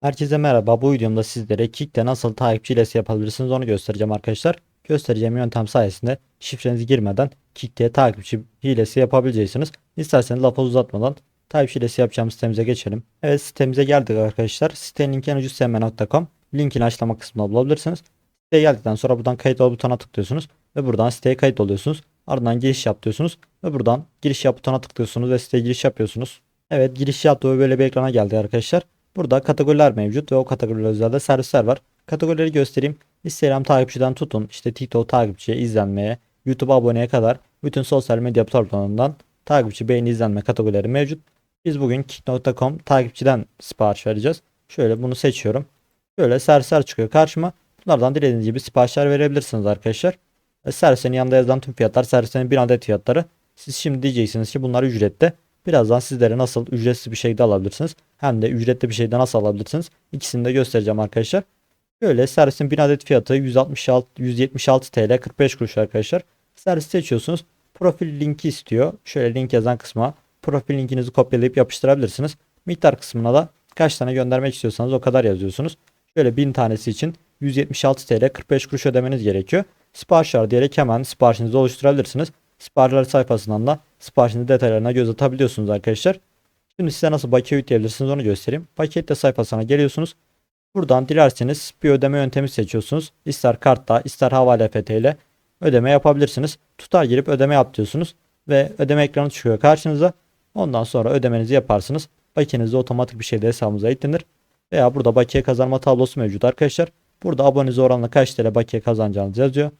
Herkese merhaba. Bu videomda sizlere Kick'te nasıl takipçi hilesi yapabilirsiniz onu göstereceğim arkadaşlar. Göstereceğim yöntem sayesinde şifrenizi girmeden Kick'te takipçi hilesi yapabileceksiniz. İsterseniz lafı uzatmadan takipçi hilesi yapacağım sitemize geçelim. Evet sitemize geldik arkadaşlar. Sitenin linki ucuzsm.com linkini açıklama kısmında bulabilirsiniz. Siteye geldikten sonra buradan kayıt ol butonuna tıklıyorsunuz ve buradan siteye kayıt oluyorsunuz. Ardından giriş yap diyorsunuz ve buradan giriş yap butonuna tıklıyorsunuz ve siteye giriş yapıyorsunuz. Evet giriş yaptı ve böyle bir ekrana geldi arkadaşlar. Burada kategoriler mevcut ve o kategoriler özelde servisler var. Kategorileri göstereyim. Instagram takipçiden tutun, işte TikTok takipçiye, izlenmeye, YouTube aboneye kadar bütün sosyal medya platformlarından takipçi, beğeni, izlenme kategorileri mevcut. Biz bugün kick.com takipçiden sipariş vereceğiz. Şöyle bunu seçiyorum. Böyle servisler çıkıyor karşıma. Bunlardan dilediğiniz gibi siparişler verebilirsiniz arkadaşlar. E, Servislerin yanında yazılan tüm fiyatlar, servislerin bir adet fiyatları. Siz şimdi diyeceksiniz ki bunlar ücretli. Birazdan sizlere nasıl ücretsiz bir şekilde alabilirsiniz hem de ücretli bir şeyde nasıl alabilirsiniz ikisini de göstereceğim arkadaşlar. Böyle servisin 1000 adet fiyatı 166 176 TL 45 kuruş arkadaşlar. Servis seçiyorsunuz. Profil linki istiyor. Şöyle link yazan kısma profil linkinizi kopyalayıp yapıştırabilirsiniz. Miktar kısmına da kaç tane göndermek istiyorsanız o kadar yazıyorsunuz. Şöyle 1000 tanesi için 176 TL 45 kuruş ödemeniz gerekiyor. Sipariş var diyerek hemen siparişinizi oluşturabilirsiniz. Siparişler sayfasından da siparişin detaylarına göz atabiliyorsunuz arkadaşlar. Şimdi size nasıl bakiye yükleyebilirsiniz onu göstereyim. Pakette sayfasına geliyorsunuz. Buradan dilerseniz bir ödeme yöntemi seçiyorsunuz. İster kartla ister havale FT ile ödeme yapabilirsiniz. Tutar girip ödeme yap diyorsunuz. Ve ödeme ekranı çıkıyor karşınıza. Ondan sonra ödemenizi yaparsınız. Bakiyeniz de otomatik bir şekilde hesabınıza eklenir. Veya burada bakiye kazanma tablosu mevcut arkadaşlar. Burada abonenize oranla kaç TL bakiye kazanacağınız yazıyor.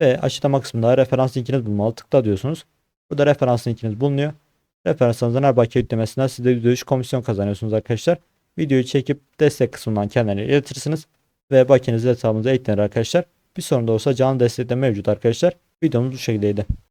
Ve açıklama kısmında referans linkiniz bulmalı. Tıkla diyorsunuz. Burada referans linkiniz bulunuyor. Referansınızdan her bakiye yüklemesinden siz de %3 komisyon kazanıyorsunuz arkadaşlar. Videoyu çekip destek kısmından kendilerine iletirsiniz. Ve bakiyeniz hesabınıza eklenir arkadaşlar. Bir sorun da olsa canlı destekte mevcut arkadaşlar. Videomuz bu şekildeydi.